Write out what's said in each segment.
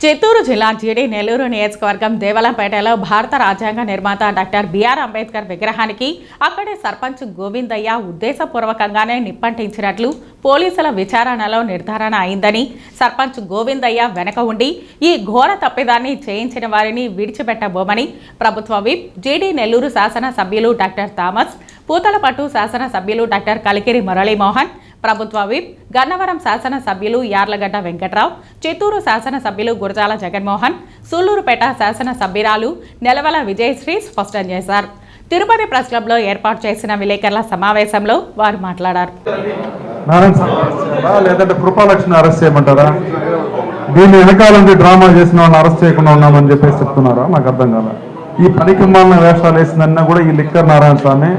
చిత్తూరు జిల్లా జీడి నెల్లూరు నియోజకవర్గం దేవలంపేటలో భారత రాజ్యాంగ నిర్మాత డాక్టర్ బిఆర్ అంబేద్కర్ విగ్రహానికి అక్కడే సర్పంచ్ గోవిందయ్య ఉద్దేశపూర్వకంగానే నిప్పంటించినట్లు పోలీసుల విచారణలో నిర్ధారణ అయిందని సర్పంచ్ గోవిందయ్య వెనక ఉండి ఈ ఘోర తప్పిదాన్ని చేయించిన వారిని విడిచిపెట్టబోమని ప్రభుత్వ విప్ జీడీ నెల్లూరు శాసన సభ్యులు డాక్టర్ థామస్ పూతలపట్టు శాసన సభ్యులు డాక్టర్ కలికిరి మురళీమోహన్ ప్రభుత్వ విప్ గన్నవరం శాసన సభ్యులు యార్లగడ్డ వెంకట్రావు చిత్తూరు శాసన సభ్యులు గురజాల జగన్మోహన్ సూళ్ళూరుపేట శాసన సభ్యురాలు నెలవల విజయశ్రీ స్పష్టం చేశారు. తిరుపతి ప్రెస్ క్లబ్లో ఏర్పాటు చేసిన విలేకరుల సమావేశంలో వారు మాట్లాడారు. లేదంటే కృపాలక్ష్మిని అరెస్ట్ చేయమంటారా? దీన్ని వెనకాల డ్రామా చేసిన వాళ్ళని అరెస్ట్ చేయకుండా ఉన్నామని చెప్పేసి చెప్తున్నారా? నాకు అర్థం కాల. ఈ పనికి మాలిన వేషాలు వేసిందన్నా కూడా ఈ లిక్కర్ నారాయణ స్వామి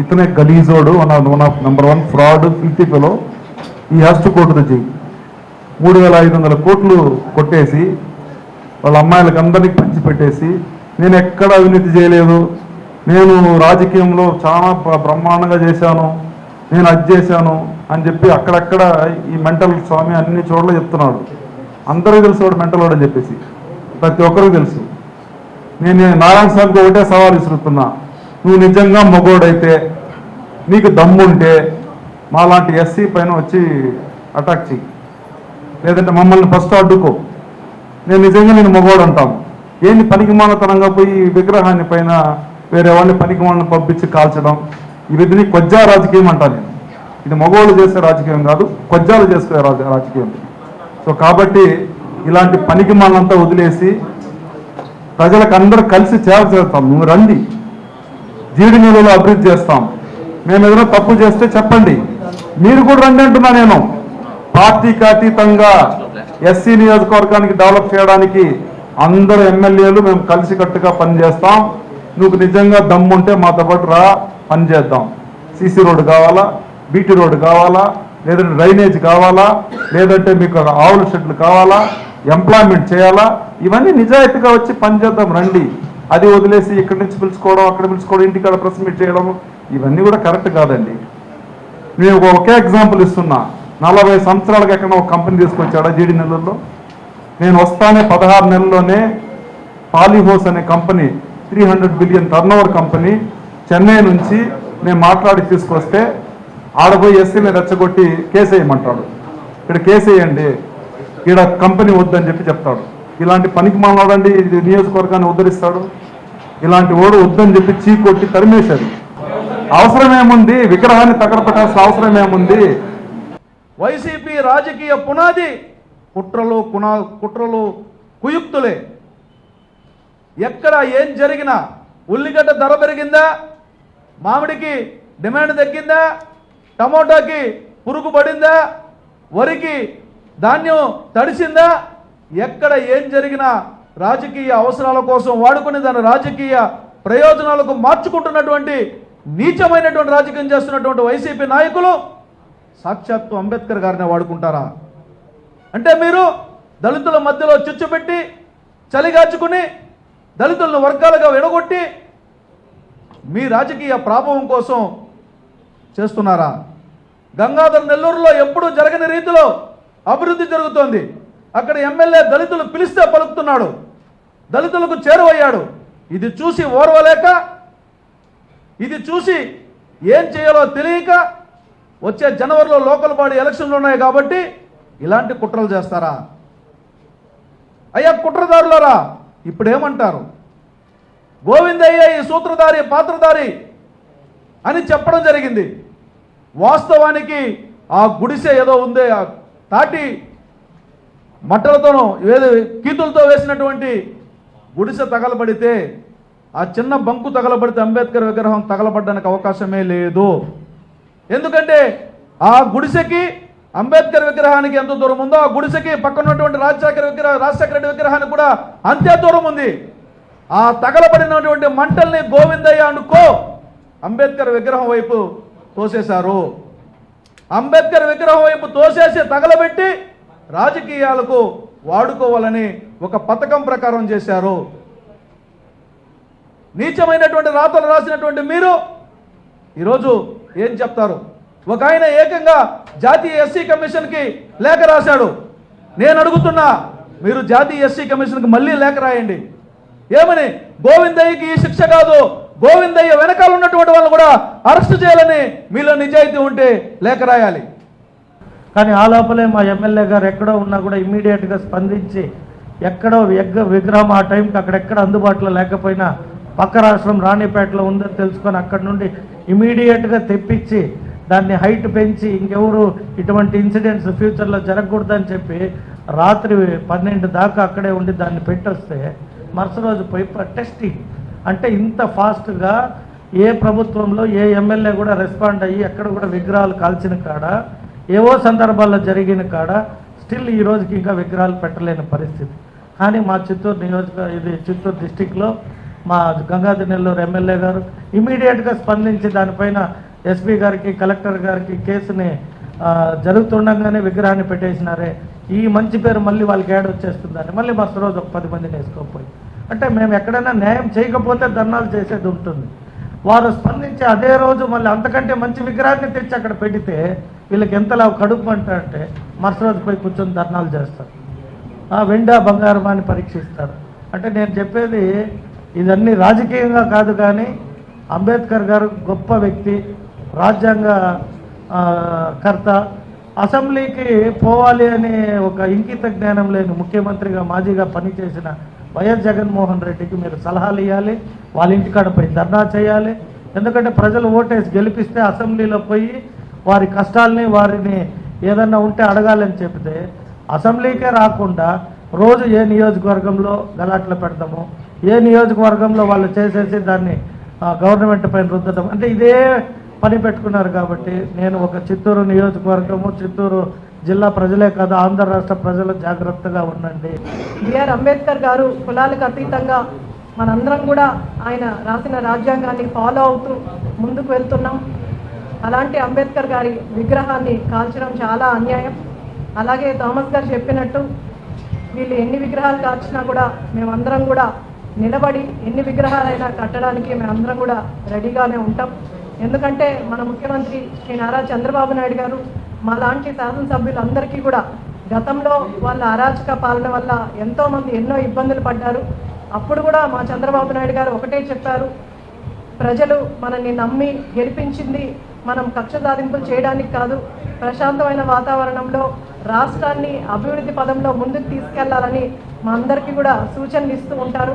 ఇతనే గలీజోడు one of one of number one fraud fifty fellow ఈ హ్యాస్ టు కోట్ మూడు వేల ఐదు వందల కోట్లు కొట్టేసి వాళ్ళ అమ్మాయిలకు అందరికి పంచి పెట్టేసి నేను ఎక్కడ అవినీతి చేయలేదు. నేను రాజకీయంలో చాలా బ్రహ్మాండంగా చేశాను. నేను అది చేశాను అని చెప్పి అక్కడక్కడ ఈ మెంటల్ స్వామి అన్ని చోట్ల చెప్తున్నాడు. అందరికీ తెలుసు వాడు మెంటల్ వాడు అని చెప్పేసి. ప్రతి ఒక్కరికి తెలుసు. నేను నారాయణ స్వామికి ఒకటే సవాల్ విసురుతున్నా. నువ్వు నిజంగా మగోడైతే నీకు దమ్ముంటే మాలాంటి ఎస్సీ పైన వచ్చి అటాక్ చెయ్యి. లేదంటే మమ్మల్ని ఫస్ట్ అడ్డుకో. నేను నిజంగా నేను మగవాడు అంటాను ఏంటి పనికిమాలతనంగా పోయి విగ్రహాన్ని పైన వేరే వాళ్ళని పనికిమాలను పంపించి కాల్చడం? ఇవన్నీ కొజ్జా రాజకీయం అంటాను నేను. ఇది మగవాళ్ళు చేసే రాజకీయం కాదు కొజ్జాలు చేసే రాజ- రాజకీయం. సో కాబట్టి ఇలాంటి పనికిమాలంతా వదిలేసి ప్రజలకు అందరూ కలిసి చేర చేస్తాం నువ్వు రండి. జీడి నీళ్ళలో అభివృద్ధి చేస్తాం. మేము ఏదైనా తప్పు చేస్తే చెప్పండి. మీరు కూడా రండి అంటున్నా నేను. పార్టీకి అతీతంగా ఎస్సీ నియోజకవర్గానికి డెవలప్ చేయడానికి అందరు ఎమ్మెల్యేలు మేము కలిసికట్టుగా పనిచేస్తాం. నువ్వు నిజంగా దమ్ముంటే మాతో పాటు రా పని చేద్దాం. సీసీ రోడ్డు కావాలా? బీటీ రోడ్డు కావాలా? లేదంటే డ్రైనేజ్ కావాలా? లేదంటే మీకు ఆవుల షెడ్లు కావాలా? ఎంప్లాయ్మెంట్ చేయాలా? ఇవన్నీ నిజాయితీగా వచ్చి పనిచేద్దాం రండి. అది వదిలేసి ఇక్కడి నుంచి పిలుచుకోవడం అక్కడ పిలుచుకోవడం ఇంటికాడ ప్రెస్ మీట్ చేయడం ఇవన్నీ కూడా కరెక్ట్ కాదండి. నేను ఒక- ఒకే ఎగ్జాంపుల్ ఇస్తున్నా. నలభై సంవత్సరాలకు ఎక్కడ ఒక కంపెనీ తీసుకొచ్చాడా జీడి నెలల్లో నేను వస్తానే పదహారు నెలల్లోనే పాలిహోస్ అనే company three hundred billion turnover company Chennai నుంచి నేను మాట్లాడి తీసుకొస్తే ఆడపోయి ఎస్సీని రెచ్చగొట్టి కేసు వేయమంటాడు ఇక్కడ కేసు వేయండి ఈడ కంపెనీ వద్దని చెప్పి చెప్తాడు. ఇలాంటి పనికి మానవాడండి ఇది నియోజకవర్గాన్ని ఉద్ధరిస్తాడు. ఇలాంటి ఓడు వద్దని చెప్పి చీ కొట్టి తరిమేశారు అవసరమేముంది? విగ్రహాన్ని తగలపెట్టాల్సిన అవసరమేముంది? వైసీపీ రాజకీయ పునాది కుట్రలు కునా కుట్రలు కుయుక్తులే. ఎక్కడ ఏం జరిగినా ఉల్లిగడ్డ ధర పెరిగిందా? మామిడికి డిమాండ్ తగ్గిందా? టమోటాకి పురుగు పడిందా? వరికి ధాన్యం తడిసిందా? ఎక్కడ ఏం జరిగినా రాజకీయ అవసరాల కోసం వాడుకుని దాని రాజకీయ ప్రయోజనాలకు మార్చుకుంటున్నటువంటి నీచమైనటువంటి రాజకీయం చేస్తున్నటువంటి వైసీపీ నాయకులు సాక్షాత్తు అంబేద్కర్ గారిని వాడుకుంటారా? అంటే మీరు దళితుల మధ్యలో చిచ్చు పెట్టి చలిగాచుకుని దళితులను వర్గాలుగా విడగొట్టి మీ రాజకీయ ప్రాభవం కోసం చేస్తున్నారా? గంగాధర్ నెల్లూరులో ఎప్పుడూ జరగని రీతిలో అభివృద్ధి జరుగుతోంది. అక్కడ ఎమ్మెల్యే దళితులు పిలిస్తే పలుకుతున్నాడు. దళితులకు చేరువయ్యాడు. ఇది చూసి ఓర్వలేక ఇది చూసి ఏం చేయాలో తెలియక వచ్చే జనవరిలో లోకల్ బాడీ ఎలక్షన్లు ఉన్నాయి కాబట్టి ఇలాంటి కుట్రలు చేస్తారా? అయ్యా కుట్రదారులరా ఇప్పుడేమంటారు? గోవిందయ్య ఈ సూత్రధారి పాత్రధారి అని చెప్పడం జరిగింది. వాస్తవానికి ఆ గుడిసె ఏదో ఉందే ఆ తాటి మట్టలతోనూ ఏదో కీతులతో వేసినటువంటి గుడిసె తగలబడితే ఆ చిన్న బంకు తగలబడితే అంబేద్కర్ విగ్రహం తగలబడడానికి అవకాశమే లేదు. ఎందుకంటే ఆ గుడిసెకి అంబేద్కర్ విగ్రహానికి ఎంత దూరం ఉందో ఆ గుడిసెకి పక్కన ఉన్నటువంటి రాజశేఖర విగ్రహ రాజశేఖర రెడ్డి విగ్రహానికి కూడా అంతే దూరం ఉంది. ఆ తగలబడినటువంటి మంటల్ని గోవిందయ్య అనుకో అంబేద్కర్ విగ్రహం వైపు తోసేశారు. అంబేద్కర్ విగ్రహం వైపు తోసేసి తగలబెట్టి రాజకీయాలకు వాడుకోవాలని ఒక పథకం ప్రకారం చేశారు. నీచమైనటువంటి రాతలు రాసినటువంటి మీరు ఈరోజు ఏం చెప్తారు? ఒక ఆయన ఏకంగా జాతీయ ఎస్సీ కమిషన్కి లేఖ రాశాడు. నేను అడుగుతున్నా మీరు జాతీయ ఎస్సీ కమిషన్కి మళ్ళీ లేఖ రాయండి. ఏమని? గోవిందయ్యకి ఈ శిక్ష కాదు. గోవిందయ్య వెనకాల ఉన్నటువంటి వాళ్ళు కూడా అరెస్ట్ చేయాలని మీలో నిజాయితీ ఉంటే లేఖ రాయాలి. కానీ ఆ లోపలే మా ఎమ్మెల్యే గారు ఎక్కడో ఉన్నా కూడా ఇమ్మీడియట్గా స్పందించి ఎక్కడో ఎగ్గ విగ్రహం ఆ టైంకి అక్కడెక్కడ అందుబాటులో లేకపోయినా పక్క రాష్ట్రం రాణిపేటలో ఉందని తెలుసుకొని అక్కడి నుండి ఇమీడియట్గా తెప్పించి దాన్ని హైట్ పెంచి ఇంకెవరు ఇటువంటి ఇన్సిడెంట్స్ ఫ్యూచర్లో జరగకూడదని చెప్పి రాత్రి పన్నెండు దాకా అక్కడే ఉండి దాన్ని పెట్టొస్తే మరుసటి రోజు పోయి టెస్టింగ్ అంటే ఇంత ఫాస్ట్గా ఏ ప్రభుత్వంలో ఏ ఎమ్మెల్యే కూడా రెస్పాండ్ అయ్యి ఎక్కడ కూడా విగ్రహాలు కాల్చిన కాడ ఏవో సందర్భాల్లో జరిగిన కాడ స్టిల్ ఈ రోజుకి ఇంకా విగ్రహాలు పెట్టలేని పరిస్థితి. కానీ మా చిత్తూరు నియోజక ఇది చిత్తూరు డిస్టిక్లో మా గంగాధర నెల్లూరు ఎమ్మెల్యే గారు ఇమీడియట్గా స్పందించి దానిపైన ఎస్పీ గారికి కలెక్టర్ గారికి కేసుని జరుగుతుండగానే విగ్రహాన్ని పెట్టేసినారే. ఈ మంచి పేరు మళ్ళీ వాళ్ళకి యాడ్ వచ్చేస్తుందని మళ్ళీ మస్తు రోజు ఒక పది మందిని వేసుకోపోయి అంటే మేము ఎక్కడైనా న్యాయం చేయకపోతే ధర్నాలు చేసేది ఉంటుంది. వారు స్పందించి అదే రోజు మళ్ళీ అంతకంటే మంచి విగ్రహాన్ని తెచ్చి అక్కడ పెడితే వీళ్ళకి ఎంతలా కడుపు అంట అంటే మరుసటి పోయి కూర్చొని ధర్నాలు చేస్తారు. ఆ వెండా బంగారం అని పరీక్షిస్తారు. అంటే నేను చెప్పేది ఇదన్నీ రాజకీయంగా కాదు కానీ అంబేద్కర్ గారు గొప్ప వ్యక్తి రాజ్యాంగ కర్త. అసెంబ్లీకి పోవాలి అనే ఒక ఇంకిత జ్ఞానం లేని ముఖ్యమంత్రిగా మాజీగా పనిచేసిన వైఎస్ జగన్మోహన్ రెడ్డికి మీరు సలహాలు ఇవ్వాలి వాళ్ళ ఇంటికాడ పోయి ధర్నా చేయాలి. ఎందుకంటే ప్రజలు ఓటేసి గెలిపిస్తే అసెంబ్లీలో పోయి వారి కష్టాలని వారిని ఏదన్నా ఉంటే అడగాలని చెప్తే అసెంబ్లీకే రాకుండా రోజు ఏ నియోజకవర్గంలో గలాట్లు పెడతాము ఏ నియోజకవర్గంలో వాళ్ళు చేసేసి దాన్ని గవర్నమెంట్ పైన రుద్దడం అంటే ఇదే పని పెట్టుకున్నారు కాబట్టి నేను ఒక చిత్తూరు నియోజకవర్గము చిత్తూరు జిల్లా ప్రజలే కాదు ఆంధ్ర రాష్ట్ర ప్రజలు జాగ్రత్తగా ఉండండి. బిఆర్ అంబేద్కర్ గారు కులాలకు అతీతంగా మనందరం కూడా ఆయన రాసిన రాజ్యాంగాన్ని ఫాలో అవుతూ ముందుకు వెళ్తున్నాం. అలాంటి అంబేద్కర్ గారి విగ్రహాన్ని కాల్చడం చాలా అన్యాయం. అలాగే థామస్ గారు చెప్పినట్టు వీళ్ళు ఎన్ని విగ్రహాలు కాల్చినా కూడా మేమందరం కూడా నిలబడి ఎన్ని విగ్రహాలైనా కట్టడానికి మేమందరం కూడా రెడీగానే ఉంటాం. ఎందుకంటే మన ముఖ్యమంత్రి శ్రీ నారా చంద్రబాబు నాయుడు గారు మా లాంటి శాసనసభ్యులందరికీ కూడా గతంలో వాళ్ళ అరాచక పాలన వల్ల ఎంతోమంది ఎన్నో ఇబ్బందులు పడ్డారు. అప్పుడు కూడా మా చంద్రబాబు నాయుడు గారు ఒకటే చెప్పారు. ప్రజలు మనల్ని నమ్మి గెలిపించింది మనం కక్ష సాధింపులు చేయడానికి కాదు ప్రశాంతమైన వాతావరణంలో రాష్ట్రాన్ని అభివృద్ధి పదంలో ముందుకు తీసుకెళ్ళాలని మా అందరికీ కూడా సూచనలు ఇస్తూ ఉంటారు.